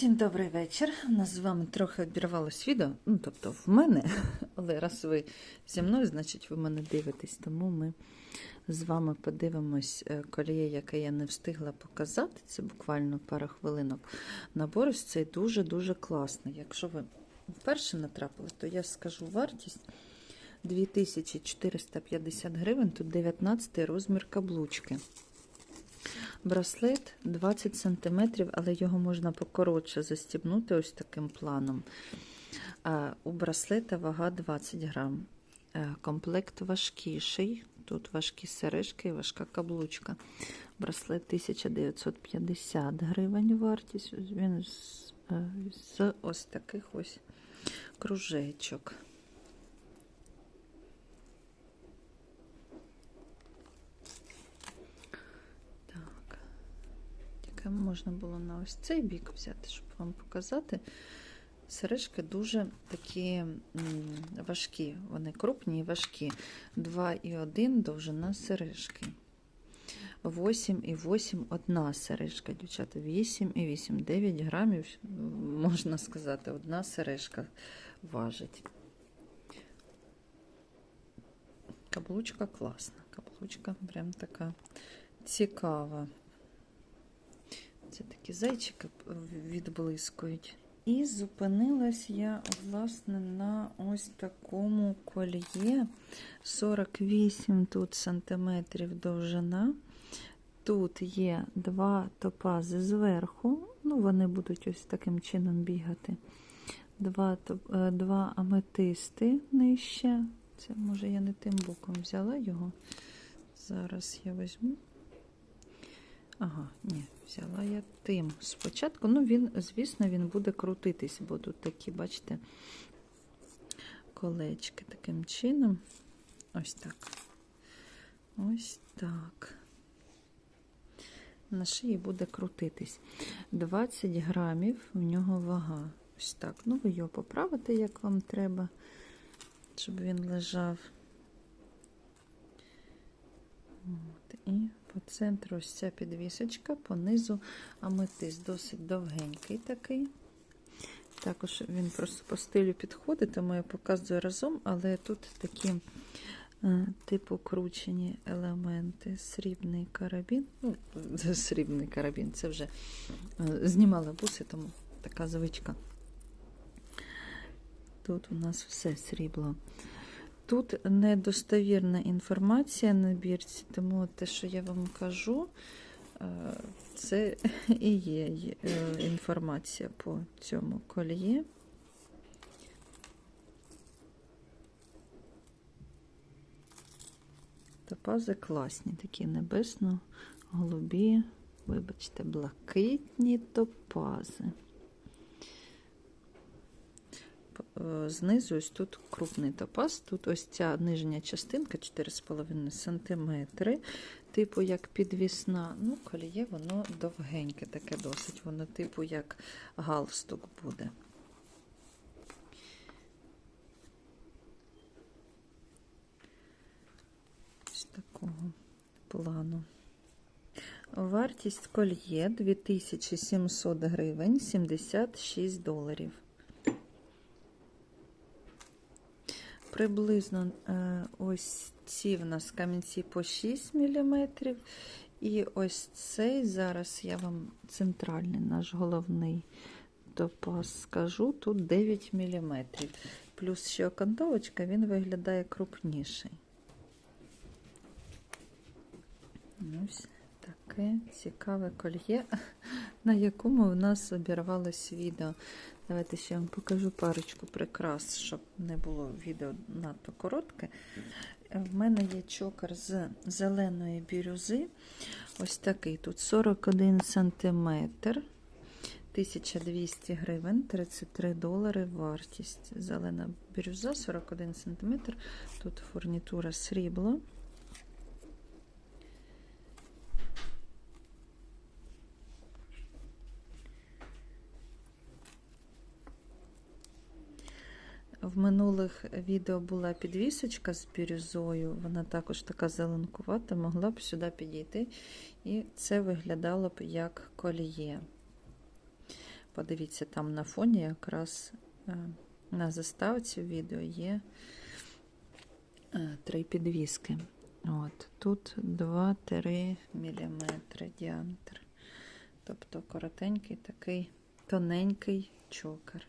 Всім добрий вечір. У нас з вами трохи обірвалось відео. Ну, тобто в мене, але раз ви зі мною, значить ви мене дивитесь. Тому ми з вами подивимось е, коліє, яке я не встигла показати. Це буквально пара хвилинок. Набор ось цей дуже-дуже класний. Якщо ви вперше натрапили, то я скажу вартість 2450 гривень. Тут 19 розмір каблучки. Браслет 20 см, але його можна покоротше застібнути ось таким планом. У браслета вага 20 грам. Е, Комплект важкіший. Тут важкі сережки і важка каблучка. Браслет 1950 гривень вартість. Він з, е, з ось таких ось кружечок. Так. Яке можна було на ось цей бік взяти, щоб вам показати. Сережки дуже такі важкі, вони крупні і важкі. 2,1 довжина сережки. 8,8 одна сережка, дівчата. 8,8, 9 грамів, можна сказати, одна сережка важить. Каблучка класна. Каблучка прям така цікава. Це такі зайчики відблискують. І зупинилась я, власне, на ось такому кольє. 48 тут сантиметрів довжина. Тут є два топази зверху, ну, вони будуть ось таким чином бігати. Два, е, два аметисти нижче. Це, може, я не тим боком взяла його. Зараз я візьму. Ага, ні, взяла я тим спочатку. Ну, він, звісно, він буде крутитись, будуть такі, бачите, колечки таким чином. Ось так. Ось так. На шиї буде крутитись. 20 грамів в нього вага. Ось так. Ну, ви його поправите, як вам треба, щоб він лежав. От, і по центру ось ця підвісочка, по низу аметист досить довгенький такий. Також він просто по стилю підходить, тому я показую разом, але тут такі е, типу кручені елементи. Срібний карабін. Ну, срібний карабін, це вже е, знімала буси, тому така звичка. Тут у нас все срібло. Тут недостовірна інформація на бірці, тому те, що я вам кажу, е, це і є е, інформація по цьому кольє. Топази класні, такі небесно-голубі, вибачте, блакитні топази. Знизу ось тут крупний топаз, тут ось ця нижня частинка 4,5 см, типу як підвісна. Ну, коліє, воно довгеньке, таке досить, воно типу як галстук буде. Ось такого плану. Вартість кольє 2700 гривень, 76 доларів. Приблизно е, ось ці в нас камінці по 6 мм. І ось цей зараз я вам центральний наш головний топаз скажу, тут 9 мм. Плюс ще окантовочка, він виглядає крупніший. Ось таке цікаве кольє, на якому в нас обірвалось відео. Давайте ще вам покажу парочку прикрас, щоб не було відео надто коротке. В мене є чокер з зеленої бірюзи. Ось такий. Тут 41 см, 1200 гривень, 33 долари вартість. Зелена бірюза, 41 см. Тут фурнітура срібло. Минулих відео була підвісочка з бірюзою, вона також така зеленкувата, могла б сюди підійти, і це виглядало б як коліє. Подивіться, там на фоні якраз е, на заставці відео є е, три підвіски. От, тут 2-3 мм діаметр. Тобто коротенький такий тоненький чокер.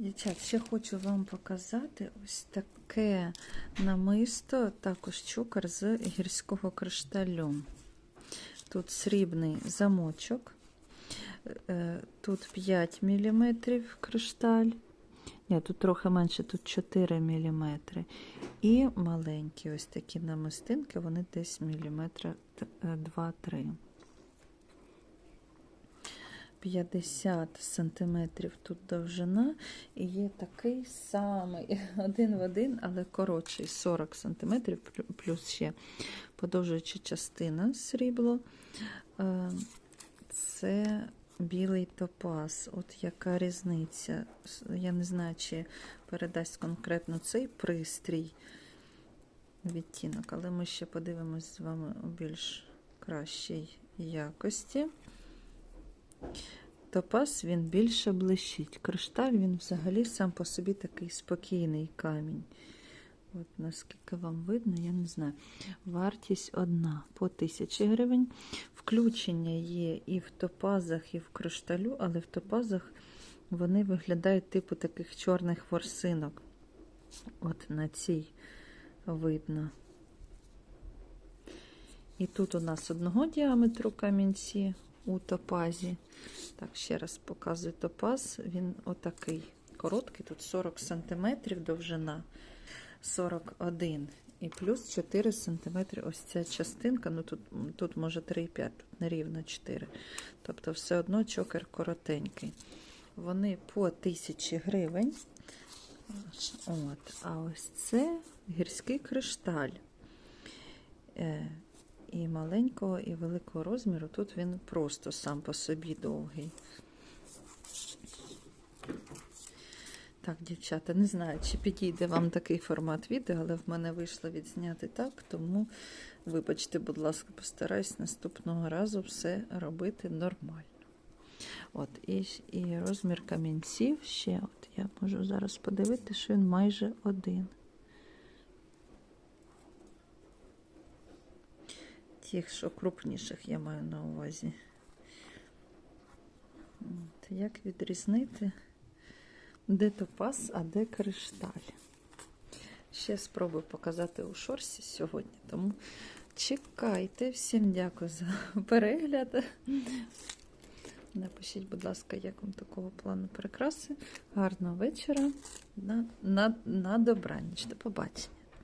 Дівчат, ще хочу вам показати ось таке намисто, також чокер з гірського кришталю. Тут срібний замочок, е, тут 5 мм кришталь. Ні, тут трохи менше, тут 4 мм. І маленькі ось такі намистинки, вони десь міліметра 2-3. 50 сантиметрів тут довжина, і є такий самий один в один, але коротший 40 сантиметрів, плюс ще подовжуюча частина срібло. Е, Це білий топаз. От яка різниця? Я не знаю, чи передасть конкретно цей пристрій відтінок, але ми ще подивимось з вами у більш кращій якості. Топаз він більше блищить. Кришталь він взагалі сам по собі такий спокійний камінь. От Наскільки вам видно, я не знаю. Вартість одна по 1000 гривень. Включення є і в топазах, і в кришталю, але в топазах вони виглядають типу таких чорних ворсинок. От на цій видно. І тут у нас одного діаметру камінці у топазі. Так, ще раз показую топаз. Він отакий короткий, тут 40 см довжина, 41 і плюс 4 см ось ця частинка. Ну тут, тут може 3,5, тут нерівно 4. Тобто, все одно чокер коротенький. Вони по 1000 гривень. От, А ось це гірський кришталь. І маленького, і великого розміру. Тут він просто сам по собі довгий. Так, дівчата, не знаю, чи підійде вам такий формат відео, але в мене вийшло відзняти так, тому, вибачте, будь ласка, постараюсь наступного разу все робити нормально. От, І і розмір камінців ще, от я можу зараз подивитися, що він майже один. Тих, що крупніших я маю на увазі. От, Як відрізнити, де топаз, а де кришталь? Ще спробую показати у шорсі сьогодні, тому чекайте. Всім дякую за перегляд. Напишіть, будь ласка, як вам такого плану прикраси. Гарного вечора. На, на, на добраніч. До побачення.